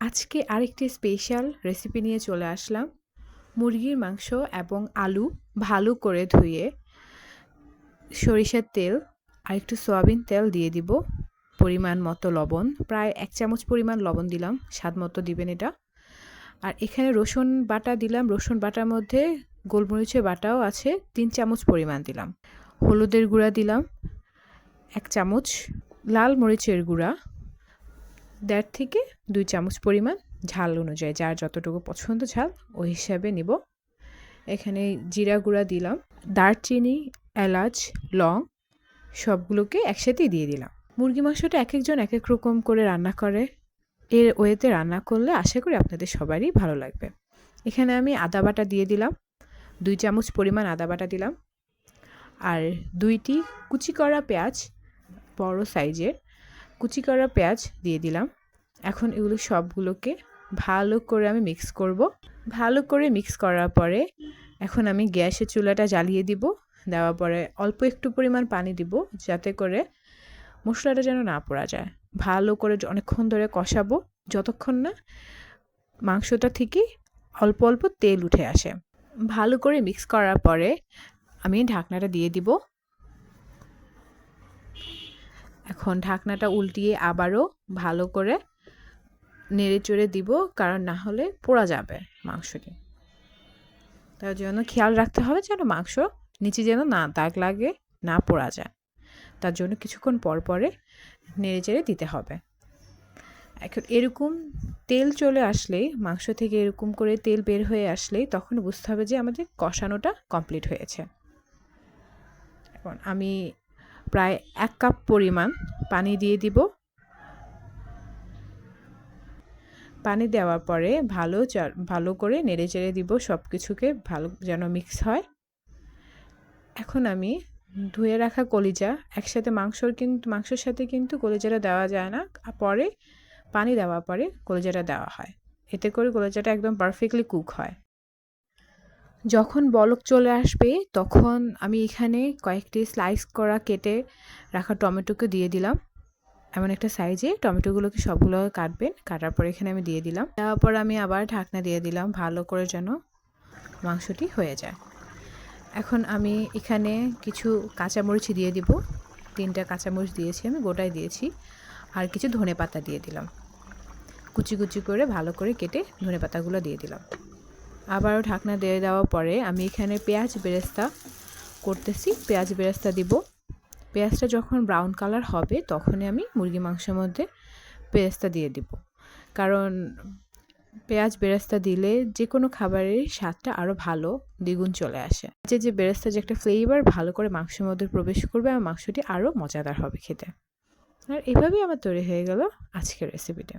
আজকে আরেকটি special recipe নিয়ে চলে আসলাম। মুরগির মাংস এবং আলু ভালো করে ধুয়ে সরিষার তেল আর একটু সয়াবিন তেল দিয়ে দিব। পরিমাণ মতো লবণ, প্রায় এক চামচ পরিমাণ লবণ দিলাম, স্বাদ মতো দিবেন এটা। আর এখানে রসুন বাটা দিলাম, রসুন বাটার মধ্যে গোলমরিচের বাটাও আছে, তিন চামচ পরিমাণ দিলাম। হলুদের গুঁড়া দিলাম, এক চামচ লাল মরিচের গুঁড়া দেড় থেকে দুই চামচ পরিমাণ ঝাল অনুযায়ী, যার যতটুকু পছন্দ ঝাল, ওই হিসাবে নিব। এখানে জিরা গুঁড়া দিলাম, দারচিনি, এলাচ, লং, সবগুলোকে একসাথেই দিয়ে দিলাম। মুরগি মাংসটা এক একজন এক এক রকম করে রান্না করে, এর ওয়েতে রান্না করলে আশা করি আপনাদের সবারই ভালো লাগবে। এখানে আমি আদা বাটা দিয়ে দিলাম, দুই চামচ পরিমাণ আদা বাটা দিলাম, আর দুইটি কুচি করা পেঁয়াজ, বড় সাইজের কুচি করা পেঁয়াজ দিয়ে দিলাম। এখন এগুলো সবগুলোকে ভালো করে আমি মিক্স করব। ভালো করে মিক্স করার পরে এখন আমি গ্যাসের চুলাটা জ্বালিয়ে দিব। দেওয়ার পরে অল্প একটু পরিমাণ পানি দিব যাতে করে মশলাটা যেন না পড়া যায়। ভালো করে অনেকক্ষণ ধরে কষাবো। যতক্ষণ না মাংসটা থেকে অল্প অল্প তেল উঠে আসে। ভালো করে মিক্স করার পরে আমি ঢাকনাটা দিয়ে দিব। এখন ঢাকনাটা উল্টিয়ে আবারও ভালো করে নেড়ে চড়ে দিব, কারণ না হলে পোড়া যাবে মাংসটি। তার জন্য খেয়াল রাখতে হবে যেন মাংস নিচে যেন না দাগ লাগে, না পোড়া যায়। তার জন্য কিছুক্ষণ পর পরে নেড়ে চেড়ে দিতে হবে। এখন এরকম তেল চলে আসলেই, মাংস থেকে এরকম করে তেল বের হয়ে আসলেই তখন বুঝতে হবে যে আমাদের কষানোটা কমপ্লিট হয়েছে। এখন আমি প্রায় এক কাপ পরিমাণ পানি দিয়ে দিব। পানি দেওয়ার পরে ভালো ভালো করে নেড়ে চেড়ে দিব সব কিছুকে ভালো যেন মিক্স হয়। এখন আমি ধুয়ে রাখা কলিজা, একসাথে মাংসর কিন্তু মাংসের সাথে কিন্তু কলিজাটা দেওয়া যায় না। পরে পানি দেওয়ার পরে কলিজাটা দেওয়া হয়। এতে করে কলিজাটা একদম পারফেক্টলি কুক হয়। যখন বলক চলে আসবে, তখন আমি এখানে কয়েকটি স্লাইস করা কেটে রাখা টমেটোকে দিয়ে দিলাম। এমন একটা সাইজে টমেটোগুলোকে সবগুলো কাটবেন, কাটার পর এখানে আমি দিয়ে দিলাম। দেওয়ার পর আমি আবার ঢাকনা দিয়ে দিলাম, ভালো করে যেন মাংসটি হয়ে যায়। এখন আমি এখানে কিছু কাঁচামরিচ দিয়ে দিব। তিনটা কাঁচামরিচ দিয়েছি আমি গোটায় দিয়েছি। আর কিছু ধনে পাতা দিয়ে দিলাম। কুচি কুচি করে ভালো করে কেটে ধনে পাতাগুলো দিয়ে দিলাম। আবারও ঢাকনা দিয়ে দেওয়ার পরে আমি এখানে পেঁয়াজ বেরেস্তা করতেছি। পেঁয়াজ বেরেস্তা দিব। পেঁয়াজটা যখন ব্রাউন কালার হবে, তখনই আমি মুরগি মাংসের মধ্যে পেঁয়াজটা দিয়ে দিব। কারণ পেঁয়াজ বেরেস্তা দিলে যে কোনো খাবারের স্বাদটা আরও ভালো, দ্বিগুণ চলে আসে। যে যে বেরেস্তা, যে একটা ফ্লেভার ভালো করে মাংসের মধ্যে প্রবেশ করবে আর মাংসটি আরও মজাদার হবে খেতে। আর এভাবেই আমার তৈরি হয়ে গেল আজকের রেসিপিটা